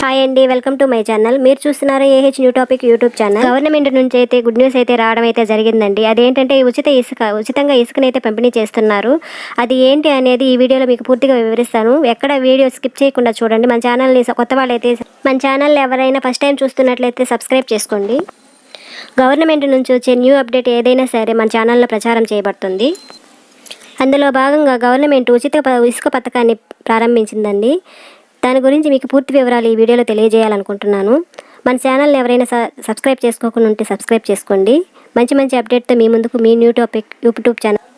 Hi అండి welcome to my channel మీరు చూస్తున్నారు AH new topic YouTube channel government నుంచి అయితే గుడ్ న్యూస్ అయితే రావడం అయితే జరిగిందండి. అదేంటంటే ఉచిత ఇసుక ఉచితంగా ఇసుకనైతే పంపిణీ చేస్తున్నారు. అది ఏంటి అనేది ఈ వీడియోలో మీకు పూర్తిగా వివరిస్తాను. ఎక్కడ వీడియో స్కిప్ చేయకుండా చూడండి. మన ఛానల్ని కొత్త వాళ్ళైతే మన ఛానల్ ఎవరైనా ఫస్ట్ టైం చూస్తున్నట్లయితే సబ్స్క్రైబ్ చేసుకోండి. గవర్నమెంట్ నుంచి వచ్చే న్యూ అప్డేట్ ఏదైనా సరే మన ఛానల్లో ప్రచారం చేయబడుతుంది. అందులో భాగంగా గవర్నమెంట్ ఉచిత ప- ఇసుక పథకాన్ని ప్రారంభించిందండి. దాని గురించి మీకు పూర్తి వివరాలు ఈ వీడియోలో తెలియజేయాలనుకుంటున్నాను. మన ఛానల్ని ఎవరైనా సబ్స్క్రైబ్ చేసుకోకుండా ఉంటే సబ్స్క్రైబ్ చేసుకోండి. మంచి మంచి అప్డేట్తో మీ ముందుకు మీ new topic YouTube channel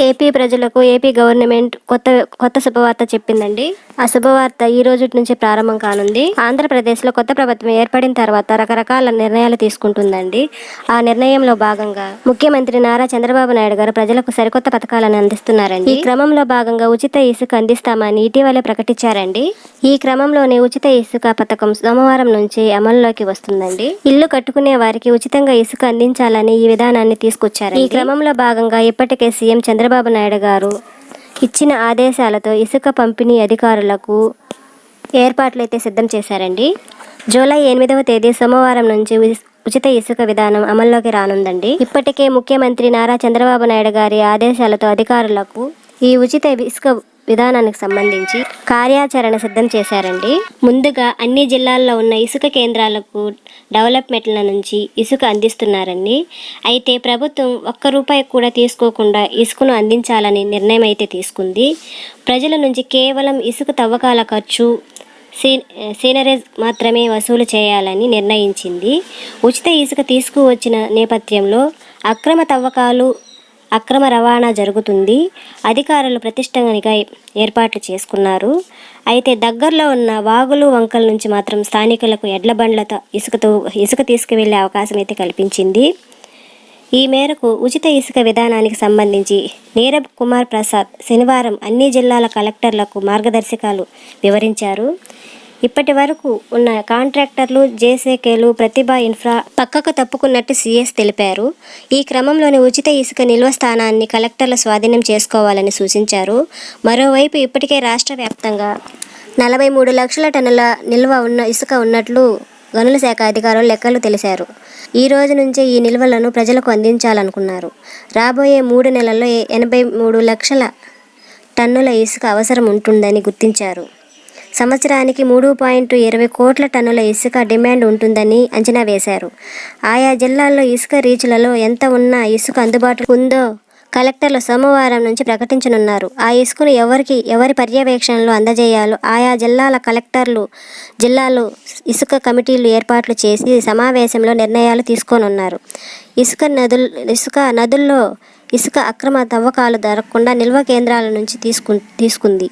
AP ప్రజలకు ఏపీ గవర్నమెంట్ కొత్త కొత్త శుభవార్త చెప్పిందండి. ఆ శుభవార్త ఈ రోజు నుంచి ప్రారంభం కానుంది. ఆంధ్రప్రదేశ్లో కొత్త ప్రభుత్వం ఏర్పడిన తర్వాత రకరకాల నిర్ణయాలు తీసుకుంటుందండి. ఆ నిర్ణయంలో భాగంగా ముఖ్యమంత్రి నారా చంద్రబాబు నాయుడు గారు ప్రజలకు సరికొత్త పథకాలను అందిస్తున్నారండి. ఈ క్రమంలో భాగంగా ఉచిత ఇసుక అందిస్తామని ఇటీవలే ప్రకటించారండి. ఈ క్రమంలోనే ఉచిత ఇసుక పథకం సోమవారం నుంచి అమల్లోకి వస్తుందండి. ఇల్లు కట్టుకునే వారికి ఉచితంగా ఇసుక అందించాలని ఈ విధానాన్ని తీసుకొచ్చారు ఈ క్రమంలో భాగంగా ఇప్పటికే సీఎం చంద్రబాబు నాయుడు గారు ఇచ్చిన ఆదేశాలతో ఇసుక పంపిణీ అధికారులకు ఏర్పాట్లు అయితే సిద్ధం చేశారండి. జూలై ఎనిమిదవ తేదీ సోమవారం నుంచి ఉచిత ఇసుక విధానం అమల్లోకి రానుందండి. ఇప్పటికే ముఖ్యమంత్రి నారా చంద్రబాబు నాయుడు గారి ఆదేశాలతో అధికారులకు ఈ ఉచిత ఇసుక విధానానికి సంబంధించి కార్యాచరణ సిద్ధం చేశారండి. ముందుగా అన్ని జిల్లాల్లో ఉన్న ఇసుక కేంద్రాలకు డెవలప్మెంట్ల నుంచి ఇసుక అందిస్తున్నారండి. అయితే ప్రభుత్వం ఒక్క రూపాయి కూడా తీసుకోకుండా ఇసుకను అందించాలని నిర్ణయం అయితే తీసుకుంది. ప్రజల నుంచి కేవలం ఇసుక తవ్వకాల ఖర్చు సీ సీనరేజ్ మాత్రమే వసూలు చేయాలని నిర్ణయించింది. ఉచిత ఇసుక తీసుకువచ్చిన నేపథ్యంలో అక్రమ తవ్వకాలు అక్రమ రవాణా జరుగుతుంది. అధికారులు ప్రతిష్టంగా ఏర్పాట్లు చేసుకున్నారు. అయితే దగ్గరలో ఉన్న వాగులు వంకల నుంచి మాత్రం స్థానికులకు ఎడ్ల బండ్లతో ఇసుకతో ఇసుక తీసుకువెళ్ళే అవకాశం అయితే కల్పించింది. ఈ మేరకు ఉచిత ఇసుక విధానానికి సంబంధించి నీరబ్ కుమార్ ప్రసాద్ శనివారం అన్ని జిల్లాల కలెక్టర్లకు మార్గదర్శకాలు వివరించారు. ఇప్పటి వరకు ఉన్న కాంట్రాక్టర్లు జేసేకేలు ప్రతిభ ఇన్ఫ్రా పక్కకు తప్పుకున్నట్టు సీఎస్ తెలిపారు. ఈ క్రమంలోని ఉచిత ఇసుక నిల్వ స్థానాన్ని కలెక్టర్ల స్వాధీనం చేసుకోవాలని సూచించారు. మరోవైపు ఇప్పటికే రాష్ట్ర వ్యాప్తంగా నలభై మూడు లక్షల టన్నుల నిల్వ ఉన్న ఇసుక ఉన్నట్లు గనుల శాఖ అధికారులు లెక్కలు తెలిశారు. ఈ రోజు నుంచే ఈ నిల్వలను ప్రజలకు అందించాలనుకున్నారు. రాబోయే మూడు నెలల్లో ఎనభై మూడు లక్షల టన్నుల ఇసుక అవసరం ఉంటుందని గుర్తించారు. సంవత్సరానికి మూడు పాయింట్ ఇరవై కోట్ల టన్నుల ఇసుక డిమాండ్ ఉంటుందని అంచనా వేశారు. ఆయా జిల్లాల్లో ఇసుక రీచ్లలో ఎంత ఉన్నా ఇసుక అందుబాటులో ఉందో కలెక్టర్లు సోమవారం నుంచి ప్రకటించనున్నారు. ఆ ఇసుకను ఎవరికి ఎవరి పర్యవేక్షణలో అందజేయాలో ఆయా జిల్లాల కలెక్టర్లు జిల్లాలు ఇసుక కమిటీలు ఏర్పాట్లు చేసి సమావేశంలో నిర్ణయాలు తీసుకోనున్నారు. ఇసుక నదులు ఇసుక నదుల్లో ఇసుక అక్రమ తవ్వకాలు జరగకుండా నిల్వ కేంద్రాల నుంచి తీసుకు తీసుకుంది.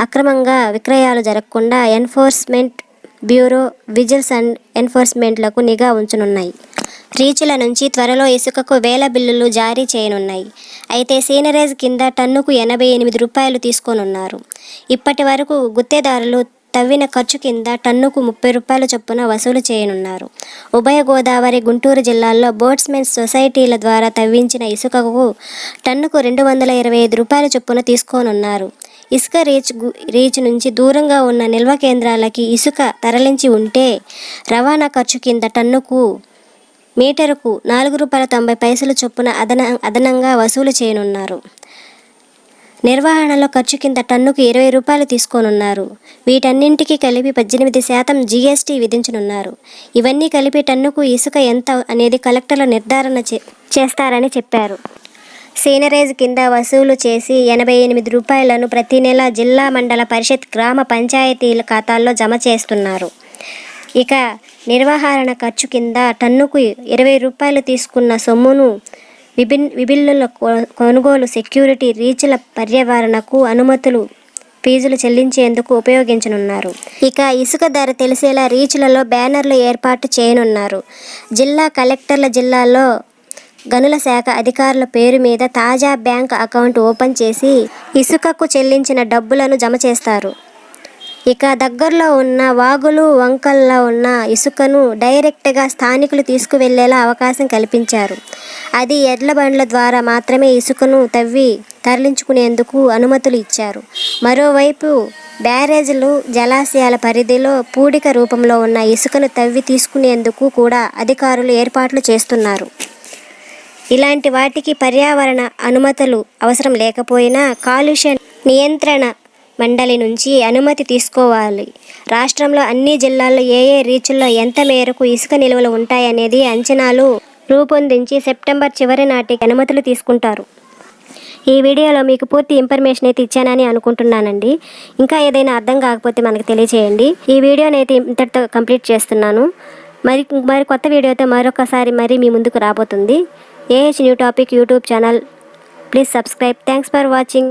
అక్రమంగా విక్రయాలు జరగకుండా ఎన్ఫోర్స్మెంట్ బ్యూరో విజిల్స్ అండ్ ఎన్ఫోర్స్మెంట్లకు నిఘా ఉంచనున్నాయి. రీచుల నుంచి త్వరలో ఇసుకకు వేల బిల్లులు జారీ చేయనున్నాయి. అయితే సీనరేజ్ కింద టన్నుకు ఎనభై ఎనిమిది రూపాయలు తీసుకోనున్నారు. ఇప్పటి వరకు గుత్తేదారులు తవ్విన ఖర్చు కింద టన్నుకు ముప్పై రూపాయల చొప్పున వసూలు చేయనున్నారు. ఉభయ గోదావరి గుంటూరు జిల్లాల్లో బోట్స్మెన్ సొసైటీల ద్వారా తవ్వించిన ఇసుకకు టన్నుకు రెండు వందల ఇరవై ఐదు రూపాయల చొప్పున తీసుకోనున్నారు. ఇసుక రీచ్ రీచ్ నుంచి దూరంగా ఉన్న నిల్వ కేంద్రాలకి ఇసుక తరలించి ఉంటే రవాణా ఖర్చు కింద టన్నుకు మీటరుకు నాలుగు రూపాయల తొంభై పైసల చొప్పున అదన అదనంగా వసూలు చేయనున్నారు. నిర్వహణలో ఖర్చు కింద టన్నుకు ఇరవై రూపాయలు తీసుకోనున్నారు. వీటన్నింటికి కలిపి పద్దెనిమిది శాతం జీఎస్టీ విధించనున్నారు. ఇవన్నీ కలిపి టన్నుకు ఇసుక ఎంత అనేది కలెక్టర్లు నిర్ధారణ చే- చేస్తారని చెప్పారు. సీనరేజ్ కింద వసూలు చేసి ఎనభై ఎనిమిది రూపాయలను ప్రతి నెల జిల్లా మండల పరిషత్ గ్రామ పంచాయతీల ఖాతాల్లో జమ చేస్తున్నారు. ఇక నిర్వహణ ఖర్చు కింద టన్నుకు ఇరవై రూపాయలు తీసుకున్న సొమ్మును విభిన్ విభిన్నుల కొ- కొనుగోలు సెక్యూరిటీ రీచ్ల పర్యావరణకు అనుమతులు ఫీజులు చెల్లించేందుకు ఉపయోగించనున్నారు. ఇక ఇసుక ధర తెలిసేలా రీచ్లలో బ్యానర్లు ఏర్పాటు చేయనున్నారు. జిల్లా కలెక్టర్ల జిల్లాలో గనుల శాఖ అధికారుల పేరు మీద తాజా బ్యాంక్ అకౌంట్ ఓపెన్ చేసి ఇసుకకు చెల్లించిన డబ్బులను జమ చేస్తారు. ఇక దగ్గరలో ఉన్న వాగులు వంకల్లో ఉన్న ఇసుకను డైరెక్ట్గా స్థానికులు తీసుకువెళ్ళేలా అవకాశం కల్పించారు. అది ఎడ్ల బండ్ల ద్వారా మాత్రమే ఇసుకను తవ్వి తరలించుకునేందుకు అనుమతులు ఇచ్చారు. మరోవైపు బ్యారేజ్లు జలాశయాల పరిధిలో పూడిక రూపంలో ఉన్న ఇసుకను తవ్వి తీసుకునేందుకు కూడా అధికారులు ఏర్పాట్లు చేస్తున్నారు. ఇలాంటి వాటికి పర్యావరణ అనుమతులు అవసరం లేకపోయినా కాలుష్య నియంత్రణ మండలి నుంచి అనుమతి తీసుకోవాలి. రాష్ట్రంలో అన్ని జిల్లాల్లో ఏ ఏ రీచుల్లో ఎంత మేరకు ఇసుక నిల్వలు ఉంటాయనేది అంచనాలు రూపొందించి సెప్టెంబర్ చివరి నాటికి అనుమతులు తీసుకుంటారు. ఈ వీడియోలో మీకు పూర్తి ఇన్ఫర్మేషన్ అయితే ఇచ్చానని అనుకుంటున్నానండి. ఇంకా ఏదైనా అర్థం కాకపోతే మనకు తెలియచేయండి. ఈ వీడియోని అయితే ఇంతటితో కంప్లీట్ చేస్తున్నాను. మరి మరి కొత్త వీడియోతో మరొకసారి మరి మీ ముందుకు రాబోతుంది. AH new topic YouTube channel. Please subscribe. Thanks for watching.